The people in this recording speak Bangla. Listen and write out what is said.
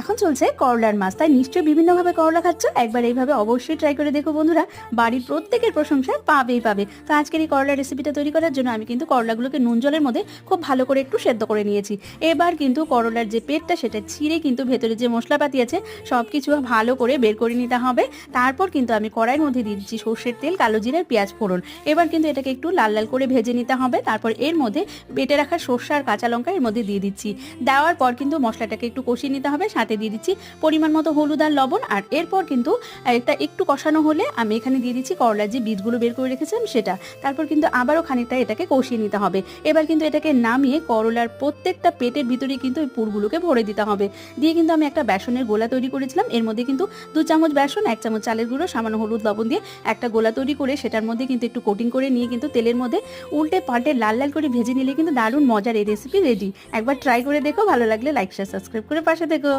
এখন চলছে করলার মাছ। তাই নিশ্চয়ই বিভিন্নভাবে করলা খাচ্ছ? একবার এইভাবে অবশ্যই ট্রাই করে দেখো বন্ধুরা। বাড়ির প্রত্যেকের প্রশংসা পাবেই পাবে। তো আজকের এই করলার রেসিপিটা তৈরি করার জন্য আমি কিন্তু করলাগুলোকে নুন জলের মধ্যে খুব ভালো করে একটু সেদ্ধ করে নিয়েছি। এবার কিন্তু করলার যে পেটটা, সেটা ছিঁড়ে কিন্তু ভেতরে যে মশলাপাতি আছে সব কিছু ভালো করে বের করে নিতে হবে। তারপর কিন্তু আমি কড়াইয়ের মধ্যে দিয়ে দিচ্ছি সর্ষের তেল, কালো জিরার পেঁয়াজ ফোড়ন। এবার কিন্তু এটাকে একটু লাল লাল করে ভেজে নিতে হবে। তারপর এর মধ্যে বেটে রাখা সর্ষে আর কাঁচা লঙ্কা এর মধ্যে দিয়ে দিচ্ছি। দেওয়ার পর কিন্তু মশলাটাকে একটু কষিয়ে নিতে হবে সাথে দিয়ে দিচ্ছি পরিমাণ মতো হলুদ আর লবণ আর এরপর কিন্তু এটা একটু কষানো হলে আমি এখানে দিয়ে দিচ্ছি করলার যে বীজগুলো বের করে রেখেছিলাম সেটা। তারপর কিন্তু আবারও খানিকটা এটাকে কষিয়ে নিতে হবে। এবার কিন্তু এটাকে নামিয়ে করলার প্রত্যেকটা পেটের ভিতরে কিন্তু এই পুরগুলোকে ভরে দিতে হবে। দিয়ে কিন্তু আমি একটা বেসনের গোলা তৈরি করেছিলাম। এর মধ্যে কিন্তু দু চামচ বেসন, এক চামচ চালের গুঁড়ো, সামান্য হলুদ, লবণ দিয়ে একটা গোলা তৈরি করে সেটার মধ্যে কিন্তু একটু কোটিং করে নিয়ে কিন্তু তেলের মধ্যে উল্টে পাল্টে লাল লাল করে ভেজে নিলে কিন্তু দারুণ মজার এই রেসিপি রেডি একবার ট্রাই করে দেখো, ভালো লাগলে লাইক শেয়ার সাবস্ক্রাইব করে পাশে দেখো